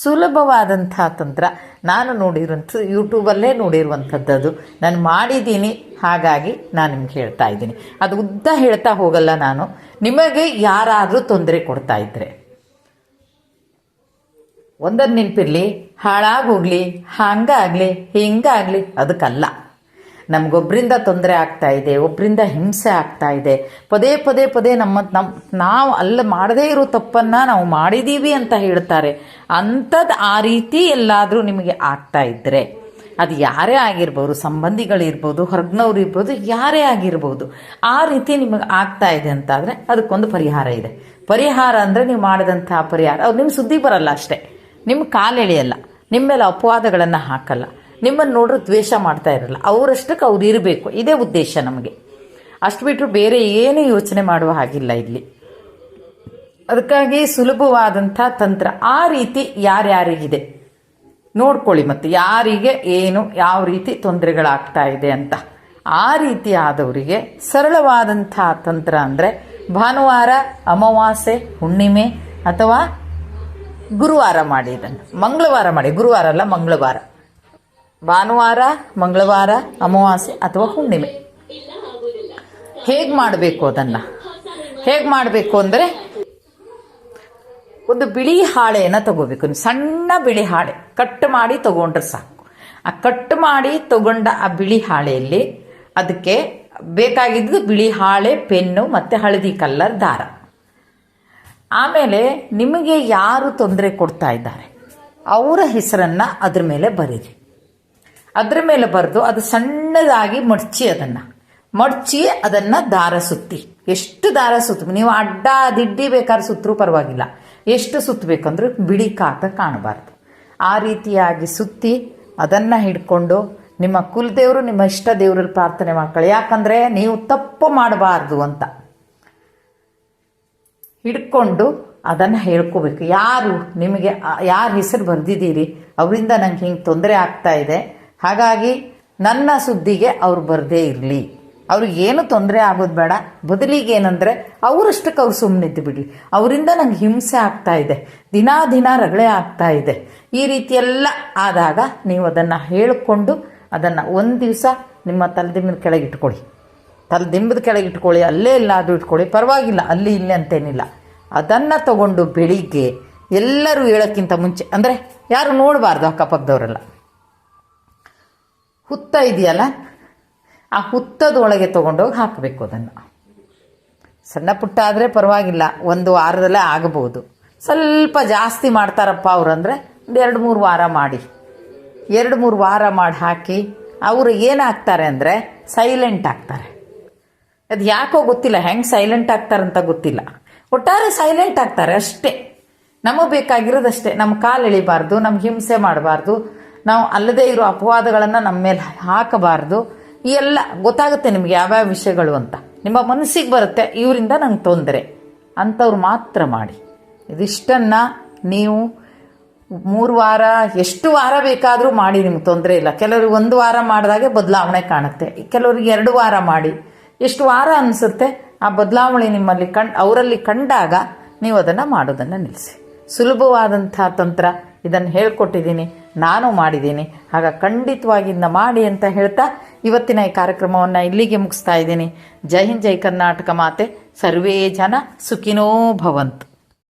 ಸುಲಭವಾದಂಥ ತಂತ್ರ. ನಾನು ನೋಡಿರುವಂಥ ಯೂಟ್ಯೂಬಲ್ಲೇ ನೋಡಿರುವಂಥದ್ದು ನಾನು ಮಾಡಿದ್ದೀನಿ, ಹಾಗಾಗಿ ನಾನು ನಿಮ್ಗೆ ಹೇಳ್ತಾ ಇದ್ದೀನಿ. ಅದು ಉದ್ದ ಹೇಳ್ತಾ ಹೋಗಲ್ಲ ನಾನು. ನಿಮಗೆ ಯಾರಾದರೂ ತೊಂದರೆ ಕೊಡ್ತಾ ಇದ್ರೆ ಒಂದನ್ನು ನೆನಪಿರಲಿ ಹಾಳಾಗೋಗ್ಲಿ ಹಂಗಾಗಲಿ, ಹಿಂಗಾಗಲಿ, ಅದಕ್ಕಲ್ಲ. ನಮಗೊಬ್ಬರಿಂದ ತೊಂದರೆ ಆಗ್ತಾ ಇದೆ ಒಬ್ಬರಿಂದ ಹಿಂಸೆ ಆಗ್ತಾ ಇದೆ. ಪದೇ ಪದೇ ಪದೇ ನಮ್ಮ ನಮ್ಮ ನಾವು ಅಲ್ಲ ಮಾಡದೇ ಇರೋ ತಪ್ಪನ್ನು ನಾವು ಮಾಡಿದ್ದೀವಿ ಅಂತ ಹೇಳ್ತಾರೆ. ಅಂಥದ್ದು ಆ ರೀತಿ ಎಲ್ಲಾದರೂ ನಿಮಗೆ ಆಗ್ತಾ ಇದ್ದರೆ ಅದು ಯಾರೇ ಆಗಿರ್ಬೋದು, ಸಂಬಂಧಿಗಳಿರ್ಬೋದು, ಹೊರಗ್ನವ್ರು ಇರ್ಬೋದು, ಯಾರೇ ಆಗಿರ್ಬೋದು, ಆ ರೀತಿ ನಿಮಗೆ ಆಗ್ತಾ ಇದೆ ಅಂತಾದರೆ ಅದಕ್ಕೊಂದು ಪರಿಹಾರ ಇದೆ. ಪರಿಹಾರ ಅಂದರೆ ನೀವು ಮಾಡಿದಂಥ ಪರಿಹಾರ. ಅವ್ರು ನಿಮ್ಮ ಸುದ್ದಿ ಬರಲ್ಲ ಅಷ್ಟೇ. ನಿಮ್ಮ ಕಾಲೆಳೆಯಲ್ಲ ನಿಮ್ಮ ಮೇಲೆ ಅಪವಾದಗಳನ್ನು ಹಾಕಲ್ಲ. ನಿಮ್ಮನ್ನು ನೋಡ್ರೆ ದ್ವೇಷ ಮಾಡ್ತಾ ಇರಲ್ಲ. ಅವರಷ್ಟಕ್ಕೆ ಅವ್ರು ಇರಬೇಕು. ಇದೇ ಉದ್ದೇಶ ನಮಗೆ. ಅಷ್ಟು ಬಿಟ್ಟರು ಬೇರೆ ಏನು ಯೋಚನೆ ಮಾಡುವ ಹಾಗಿಲ್ಲ ಇಲ್ಲಿ. ಅದಕ್ಕಾಗಿ ಸುಲಭವಾದಂಥ ತಂತ್ರ. ಆ ರೀತಿ ಯಾರ್ಯಾರಿಗಿದೆ? ನೋಡ್ಕೊಳ್ಳಿ ಮತ್ತು ಯಾರಿಗೆ ಏನು, ಯಾವ ರೀತಿ ತೊಂದರೆಗಳಾಗ್ತಾ ಇದೆ ಅಂತ. ಆ ರೀತಿ ಆದವರಿಗೆ ಸರಳವಾದಂಥ ತಂತ್ರ ಅಂದರೆ ಭಾನುವಾರ, ಅಮಾವಾಸ್ಯೆ, ಹುಣ್ಣಿಮೆ ಅಥವಾ ಗುರುವಾರ ಮಾಡಿ ಇದನ್ನು. ಮಂಗಳವಾರ ಮಾಡಿ. ಗುರುವಾರ ಅಲ್ಲ, ಮಂಗಳವಾರ. ಭಾನುವಾರ, ಮಂಗಳವಾರ, ಅಮಾವಾಸ್ಯೆ ಅಥವಾ ಹುಣ್ಣಿಮೆ. ಹೇಗೆ ಮಾಡಬೇಕು ಅದನ್ನು? ಹೇಗೆ ಮಾಡಬೇಕು ಅಂದರೆ ಒಂದು ಬಿಳಿ ಹಾಳೆಯನ್ನು ತಗೋಬೇಕು. ಸಣ್ಣ ಬಿಳಿ ಹಾಳೆ. ಕಟ್ ಮಾಡಿ ತಗೊಂಡ್ರೆ ಸಾಕು. ಆ ಕಟ್ ಮಾಡಿ ತಗೊಂಡ ಆ ಬಿಳಿ ಹಾಳೆಯಲ್ಲಿ ಅದಕ್ಕೆ ಬೇಕಾಗಿದ್ದು ಬಿಳಿ ಹಾಳೆ, ಪೆನ್ನು ಮತ್ತು ಹಳದಿ ಕಲ್ಲರ್ ದಾರ. ಆಮೇಲೆ ನಿಮಗೆ ಯಾರು ತೊಂದರೆ ಕೊಡ್ತಾ ಇದ್ದಾರೆ, ಅವರ ಹೆಸರನ್ನು ಅದ್ರ ಮೇಲೆ ಬರೀರಿ. ಅದ್ರ ಮೇಲೆ ಬರೆದು ಅದು ಸಣ್ಣದಾಗಿ ಮಡಚಿ ಅದನ್ನು. ಮಡ್ಚಿ ಅದನ್ನು ದಾರ ಸುತ್ತಿ. ಎಷ್ಟು ದಾರ ಸುತ್ತ ನೀವು ಅಡ್ಡ ದಿಡ್ಡಿ ಬೇಕಾದ್ರೆ ಸುತ್ತರೂ ಪರವಾಗಿಲ್ಲ. ಎಷ್ಟು ಸುತ್ತಬೇಕಂದ್ರೆ ಬಿಳಿ ಕಾಕ ಕಾಣಬಾರ್ದು. ಆ ರೀತಿಯಾಗಿ ಸುತ್ತಿ ಅದನ್ನು ಹಿಡ್ಕೊಂಡು ನಿಮ್ಮ ಕುಲದೇವರು, ನಿಮ್ಮ ಇಷ್ಟ ದೇವರಲ್ಲಿ ಪ್ರಾರ್ಥನೆ ಮಾಡ್ಕೊಳ್ಳಿ. ಯಾಕಂದರೆ ನೀವು ತಪ್ಪು ಮಾಡಬಾರ್ದು ಅಂತ. ಹಿಡ್ಕೊಂಡು ಅದನ್ನು ಹೇಳ್ಕೋಬೇಕು. ಯಾರು ನಿಮಗೆ, ಯಾರ ಹೆಸರು ಬರೆದಿದ್ದೀರಿ? ಅವರಿಂದ ನಂಗೆ ಹಿಂಗೆ ತೊಂದರೆ ಆಗ್ತಾ ಇದೆ. ಹಾಗಾಗಿ ನನ್ನ ಸುದ್ದಿಗೆ ಅವ್ರು ಬರದೇ ಇರಲಿ. ಅವ್ರಿಗೆ ಏನು ತೊಂದರೆ ಆಗೋದು ಬೇಡ. ಬದಲಿಗೆ ಏನಂದರೆ ಅವರಷ್ಟಕ್ಕೆ ಅವ್ರು ಸುಮ್ಮನಿದ್ದು ಬಿಡಲಿ. ಅವರಿಂದ ನಂಗೆ ಹಿಂಸೆ ಆಗ್ತಾ ಇದೆ. ದಿನಾ ದಿನ ರಗಳೆ ಆಗ್ತಾ ಇದೆ. ಈ ರೀತಿಯೆಲ್ಲ ಆದಾಗ ನೀವು ಅದನ್ನು ಹೇಳಿಕೊಂಡು ಅದನ್ನು ಒಂದು ದಿವಸ ನಿಮ್ಮ ತಲೆದಿಂಬದ ಕೆಳಗೆ ಇಟ್ಕೊಳ್ಳಿ. ತಲೆದಿಂಬದ ಕೆಳಗೆ ಇಟ್ಕೊಳ್ಳಿ. ಅಲ್ಲೇ ಅದು ಇಟ್ಕೊಳ್ಳಿ. ಪರವಾಗಿಲ್ಲ. ಅಲ್ಲಿ ಇಲ್ಲಿ ಅಂತೇನಿಲ್ಲ. ಅದನ್ನು ತಗೊಂಡು ಬೆಳಿಗ್ಗೆ ಎಲ್ಲರೂ ಹೇಳೋಕ್ಕಿಂತ ಮುಂಚೆ ಅಂದರೆ ಯಾರು ನೋಡಬಾರ್ದು ಅಕ್ಕಪಕ್ಕದವರೆಲ್ಲ. ಹುತ್ತ ಇದೆಯಲ್ಲ? ಆ ಹುತ್ತದೊಳಗೆ ತೊಗೊಂಡೋಗಿ ಹಾಕಬೇಕು ಅದನ್ನು. ಸಣ್ಣ ಪುಟ್ಟ ಆದರೆ ಪರವಾಗಿಲ್ಲ. ಒಂದು ವಾರದಲ್ಲೇ ಆಗಬಹುದು. ಸ್ವಲ್ಪ ಜಾಸ್ತಿ ಮಾಡ್ತಾರಪ್ಪ ಅವ್ರು ಅಂದರೆ ಒಂದು ಎರಡು ಮೂರು ವಾರ ಮಾಡಿ. ಎರಡು ಮೂರು ವಾರ ಮಾಡಿ ಹಾಕಿ ಅವರು ಏನಾಗ್ತಾರೆ ಅಂದರೆ ಸೈಲೆಂಟ್ ಆಗ್ತಾರೆ. ಅದು ಯಾಕೋ ಗೊತ್ತಿಲ್ಲ. ಹೆಂಗೆ ಸೈಲೆಂಟ್ ಆಗ್ತಾರಂತ ಗೊತ್ತಿಲ್ಲ. ಒಟ್ಟಾರೆ ಸೈಲೆಂಟ್ ಆಗ್ತಾರೆ ಅಷ್ಟೇ. ನಮಗೆ ಬೇಕಾಗಿರೋದಷ್ಟೇ. ನಮ್ಮ ಕಾಲು ಎಳಿಬಾರ್ದು ನಮ್ಗೆ ಹಿಂಸೆ ಮಾಡಬಾರ್ದು. ನಾವು ಅಲ್ಲದೇ ಇರೋ ಅಪವಾದಗಳನ್ನು ನಮ್ಮ ಮೇಲೆ ಹಾಕಬಾರ್ದು. ಈ ಎಲ್ಲ ಗೊತ್ತಾಗುತ್ತೆ ನಿಮ್ಗೆ ಯಾವ್ಯಾವ ವಿಷಯಗಳು ಅಂತ. ನಿಮ್ಮ ಮನಸ್ಸಿಗೆ ಬರುತ್ತೆ, ಇವರಿಂದ ನಂಗೆ ತೊಂದರೆ. ಅಂಥವ್ರು ಮಾತ್ರ ಮಾಡಿ. ಇದಿಷ್ಟನ್ನು ನೀವು ಮೂರು ವಾರ, ಎಷ್ಟು ವಾರ ಬೇಕಾದರೂ ಮಾಡಿ, ನಿಮ್ಗೆ ತೊಂದರೆ ಇಲ್ಲ. ಕೆಲವ್ರಿಗೆ ಒಂದು ವಾರ ಮಾಡಿದಾಗೆ ಬದಲಾವಣೆ ಕಾಣುತ್ತೆ. ಕೆಲವ್ರಿಗೆ ಎರಡು ವಾರ ಮಾಡಿ. ಎಷ್ಟು ವಾರ ಅನಿಸುತ್ತೆ, ಆ ಬದಲಾವಣೆ ನಿಮ್ಮಲ್ಲಿ ಕಂಡು, ಅವರಲ್ಲಿ ಕಂಡಾಗ ನೀವು ಅದನ್ನು ಮಾಡೋದನ್ನು ನಿಲ್ಲಿಸಿ. ಸುಲಭವಾದಂಥ ತಂತ್ರ ಇದನ್ನು ಹೇಳ್ಕೊಟ್ಟಿದ್ದೀನಿ. ನಾನು ಮಾಡಿದ್ದೀನಿ. ಆಗ ಖಂಡಿತವಾಗಿಂದ ಮಾಡಿ ಅಂತ ಹೇಳ್ತಾ ಇವತ್ತಿನ ಈ ಕಾರ್ಯಕ್ರಮವನ್ನು ಇಲ್ಲಿಗೆ ಮುಗಿಸ್ತಾ ಇದ್ದೀನಿ. ಜೈ ಹಿಂದ್, ಜೈ ಕರ್ನಾಟಕ ಮಾತೆ. ಸರ್ವೇ ಜನ ಸುಖಿನೋ ಭವಂತು.